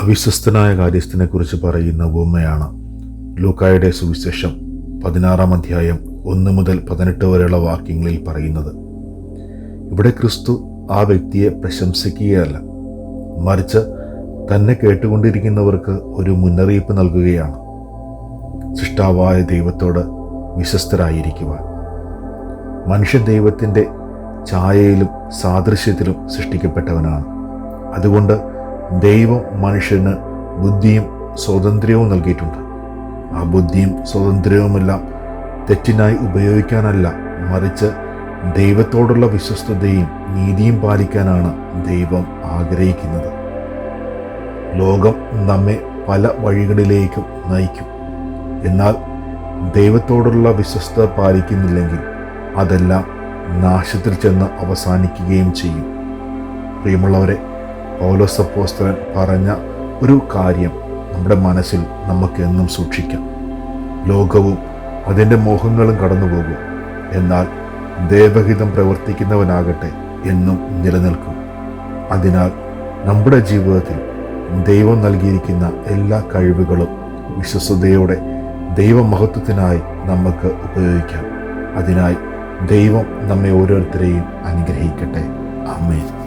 അവിശ്വസ്തനായ കാര്യസ്ഥനെക്കുറിച്ച് പറയുന്ന ഉപമയാണ് ലൂക്കായുടെ സുവിശേഷം പതിനാറാം അധ്യായം ഒന്ന് മുതൽ പതിനെട്ട് വരെയുള്ള വാക്യങ്ങളിൽ പറയുന്നത്. ഇവിടെ ക്രിസ്തു ആ വ്യക്തിയെ പ്രശംസിക്കുകയല്ല മറിച്ച് തന്നെ കേട്ടുകൊണ്ടിരിക്കുന്നവർക്ക് ഒരു മുന്നറിയിപ്പ് നൽകുകയാണ്. സൃഷ്ടാവായ ദൈവത്തോട് വിശ്വസ്തരായിരിക്കുവാൻ. മനുഷ്യ ദൈവത്തിന്റെ ഛായയിലും സാദൃശ്യത്തിലും സൃഷ്ടിക്കപ്പെട്ടവനാണ്. അതുകൊണ്ട് ദൈവം മനുഷ്യന് ബുദ്ധിയും സ്വാതന്ത്ര്യവും നൽകിയിട്ടുണ്ട്. ആ ബുദ്ധിയും സ്വാതന്ത്ര്യവുമെല്ലാം തെറ്റിനായി ഉപയോഗിക്കാനല്ല മറിച്ച് ദൈവത്തോടുള്ള വിശ്വസ്തതയും നീതിയും പാലിക്കാനാണ് ദൈവം ആഗ്രഹിക്കുന്നത്. ലോകം നമ്മെ പല വഴികളിലേക്കും നയിക്കും. എന്നാൽ ദൈവത്തോടുള്ള വിശ്വസ്തത പാലിക്കുന്നില്ലെങ്കിൽ അതെല്ലാം നാശത്തിൽ ചെന്ന് അവസാനിക്കുകയും ചെയ്യും. പ്രിയമുള്ളവരെ പൗലോസപ്പോസ്തലൻ പറഞ്ഞ ഒരു കാര്യം നമ്മുടെ മനസ്സിൽ നമുക്ക് എന്നും സൂക്ഷിക്കാം. ലോകവും അതിന്റെ മോഹങ്ങളും കടന്നു പോകും എന്നാൽ ദേവഹിതം പ്രവർത്തിക്കുന്നവനാകട്ടെ എന്നും നിലനിൽക്കും. അതിനാൽ നമ്മുടെ ജീവിതത്തിൽ ദൈവം നൽകിയിരിക്കുന്ന എല്ലാ കഴിവുകളും വിശ്വസതയോടെ ദൈവമഹത്വത്തിനായി നമുക്ക് ഉപയോഗിക്കാം. അതിനായി ദൈവം നമ്മെ ഓരോരുത്തരെയും അനുഗ്രഹിക്കട്ടെ. അമ്മേ